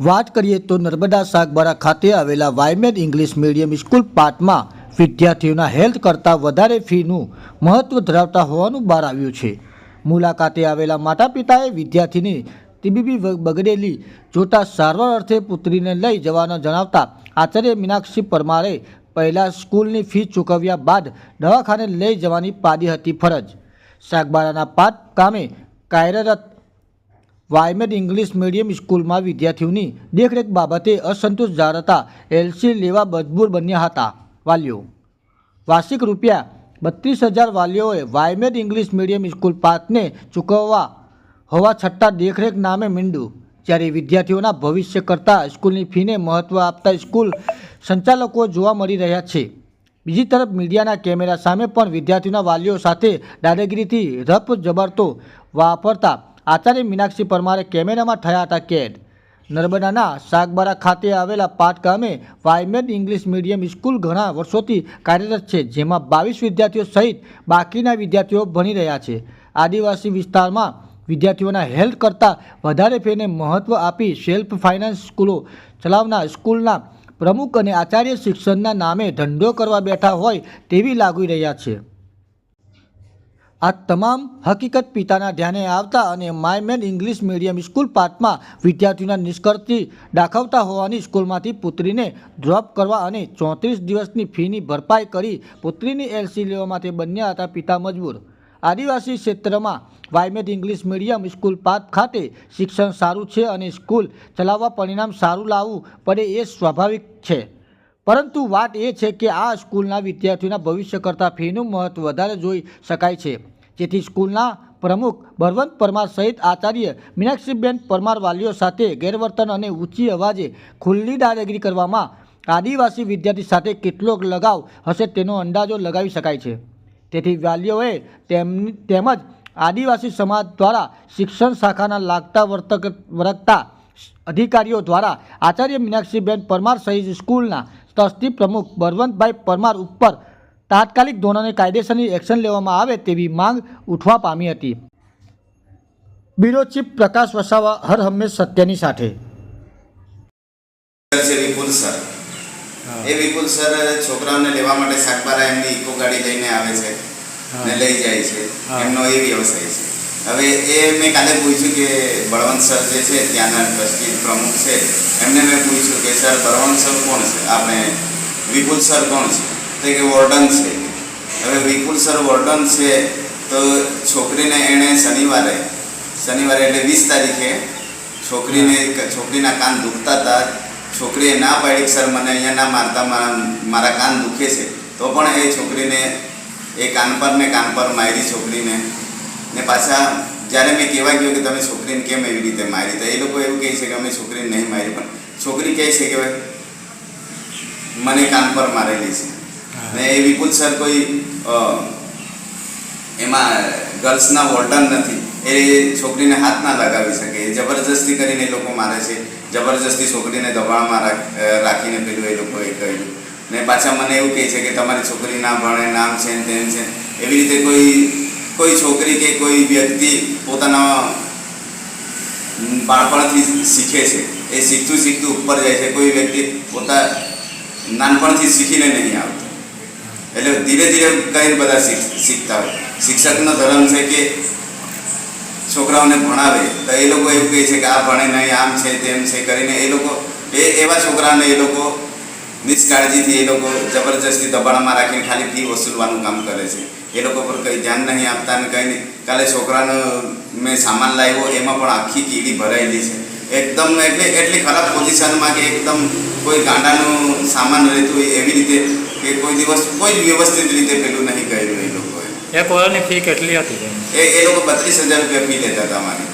વાત કરીએ તો નર્મદા સાગબારા ખાતે આવેલા વાયમેન ઇંગ્લિશ મીડિયમ સ્કૂલ પાટમાં વિદ્યાર્થીઓના હેલ્થ કરતાં વધારે ફીનું મહત્ત્વ ધરાવતા હોવાનું બહાર આવ્યું છે. મુલાકાતે આવેલા માતા પિતાએ વિદ્યાર્થીની તબીબી બગડેલી જોતા સારવાર અર્થે પુત્રીને લઈ જવાના જણાવતા આચાર્ય મીનાક્ષી પરમારે પહેલાં સ્કૂલની ફી ચૂકવ્યા બાદ દવાખાને લઈ જવાની પાડી હતી ફરજ. સાગબારાના પાટ કામે કાર્યરત વાયમેડ ઇંગ્લિશ મીડિયમ સ્કૂલમાં વિદ્યાર્થીઓની દેખરેખ બાબતે અસંતોષ જાળવતા એલસી લેવા મજબૂર બન્યા હતા. વાલીઓ, વાર્ષિક રૂપિયા બત્રીસ હજાર વાલીઓએ વાયમેડ ઇંગ્લિશ મીડિયમ સ્કૂલ પાઠને ચૂકવવા હોવા છતાં દેખરેખ નામે મીંડું. જ્યારે વિદ્યાર્થીઓના ભવિષ્ય કરતાં સ્કૂલની ફીને મહત્ત્વ આપતા સ્કૂલ સંચાલકો જોવા મળી રહ્યા છે. બીજી તરફ મીડિયાના કેમેરા સામે પણ વિદ્યાર્થીઓના વાલીઓ સાથે દાદાગીરીથી રપ જબરતો વાપરતા આચાર્ય મીનાક્ષી પરમારે કેમેરામાં થયા હતા કેદ. નર્મદાના સાગબારા ખાતે આવેલા પાટ ગામે વાયમેન ઇંગ્લિશ મીડિયમ સ્કૂલ ઘણા વર્ષોથી કાર્યરત છે, જેમાં બાવીસ વિદ્યાર્થીઓ સહિત બાકીના વિદ્યાર્થીઓ ભણી રહ્યા છે. આદિવાસી વિસ્તારમાં વિદ્યાર્થીઓના હેલ્થ કરતાં વધારે ફેને મહત્ત્વ આપી સેલ્ફ ફાઇનાન્સ સ્કૂલો ચલાવનાર સ્કૂલના પ્રમુખ અને આચાર્ય શિક્ષણના નામે ધંધો કરવા બેઠા હોય તેવી લાગી રહ્યા છે. આ તમામ હકીકત પિતાના ધ્યાને આવતા અને માયમેન ઇંગ્લિશ મીડિયમ સ્કૂલ પાઠમાં વિદ્યાર્થીઓના નિષ્કર્ષથી દાખવતા હોવાની સ્કૂલમાંથી પુત્રીને ડ્રોપ કરવા અને ચોત્રીસ દિવસની ફીની ભરપાઈ કરી પુત્રીની એલસી લેવા માટે બન્યા હતા પિતા મજબૂર. આદિવાસી ક્ષેત્રમાં વાયમેદ ઇંગ્લિશ મીડિયમ સ્કૂલ પાથ ખાતે શિક્ષણ સારું છે અને સ્કૂલ ચલાવવા પરિણામ સારું લાવવું પડે એ સ્વાભાવિક છે. પરંતુ વાત એ છે કે આ સ્કૂલના વિદ્યાર્થીઓના ભવિષ્ય કરતાં ફીનું મહત્ત્વ વધારે જોઈ શકાય છે. જેથી સ્કૂલના પ્રમુખ બળવંત પરમાર સહિત આચાર્ય મીનાક્ષીબેન પરમાર વાલીઓ સાથે ગેરવર્તન અને ઊંચી અવાજે ખુલ્લી દાદાગીરી કરવામાં આદિવાસી વિદ્યાર્થી સાથે કેટલો લગાવ હશે તેનો અંદાજો લગાવી શકાય છે. તેથી વાલીઓએ તેમની તેમજ આદિવાસી સમાજ દ્વારા શિક્ષણ શાખાના લાગતા વર્તક વર્તતા અધિકારીઓ દ્વારા આચાર્ય મીનાક્ષીબેન પરમાર સહિત સ્કૂલના ટ્રસ્ટી પ્રમુખ બળવંતભાઈ પરમાર ઉપર તાત્કાલિક ધોરણે કાયદેસરની એક્શન લેવામાં આવે તેવી માંગ ઉઠવા પામી હતી. બ્યુરો ચીફ પ્રકાશ વસાવા હર હંમેશ સત્યની સાથે. વિપુલ સર. એ વિપુલ સર છોકરાઓને લેવા માટે સાગબારા એમની ઇકો ગાડી લઈને આવે છે ને લઈ જાય છે. એમનો એ વ્યવસાય છે. હવે એ મેં કાલે પૂછ્યું કે બળવંત સર જે છે ત્યાંના ટ્રસ્ટી પ્રમુખ છે એમને મેં પૂછ્યું કે સર બળવંત સર કોણ છે? આપણે વિપુલ સર કોણ છે? તો કે વોર્ડન છે. હવે વિપુલ સર વોર્ડન છે તો છોકરીને એણે શનિવારે શનિવારે એટલે વીસ તારીખે છોકરીને છોકરીના કાન દુખતા હતા. છોકરીએ ના પાડી સર મને અહીંયા ના મારતા મારા મારા કાન દુખે છે. તો પણ એ છોકરીને એ કાન પર ને કાન પર મારી છોકરીને ને પાછા જ્યારે મેં કહેવા ગયો કે તમે છોકરીને કેમ એવી રીતે મારી? તો એ લોકો એવું કહે છે કે અમે છોકરીને નહીં મારી પણ છોકરી કહે છે કે મને કાન પર મારેલી છે. ને એ વિપુલ સર કોઈ એમાં ગર્લ્સના વોર્ડન નથી. એ છોકરીને હાથ ના લગાવી શકે. એ જબરજસ્તી કરીને એ લોકો મારે છે. જબરજસ્તી છોકરીને દબાણમાં રાખીને પેલું એ લોકોએ કર્યું. ને પાછા મને એવું કહે છે કે તમારી છોકરી ના ભણે નામ છે ને તેમ છે. એવી રીતે કોઈ કોઈ છોકરી કે કોઈ વ્યક્તિ પોતાના બાળપણથી શીખે છે, એ શીખતું શીખતું ઉપર જાય છે, કોઈ વ્યક્તિ પોતા નાનપણથી શીખીને નહીં આવતો. એટલે ધીરે ધીરે કઈ બધા શીખ, શીખતા હોય. શિક્ષકનો ધર્મ છે કે છોકરાઓને ભણાવે, તો એ લોકો એવું કહે છે કે આ ભણે નહીં, આમ છે, તેમ છે કરીને એ લોકો, એ એવા છોકરાને એ લોકો નિષ્કાળજીથી એ લોકો જબરજસ્તી દબાણમાં રાખીને ખાલી ફી વસૂલવાનું કામ કરે છે. એ લોકો પર કંઈ ધ્યાન નહીં આપતા ને કંઈ નહીં. કાલે છોકરાનો મેં સામાન લાવ્યો એમાં પણ આખી કીડી ભરાયેલી છે. એકદમ એટલે એટલી ખરાબ પોઝિશનમાં કે એકદમ કોઈ ગાંડાનું સામાન રહેતું હોય એવી રીતે કે કોઈ દિવસ કોઈ વ્યવસ્થિત રીતે પેલું નહીં કર્યું એ લોકોએ. એ વર્ષની ફી કેટલી હતી? એ એ લોકો બત્રીસ હજાર રૂપિયા ફી લેતા હતા મારી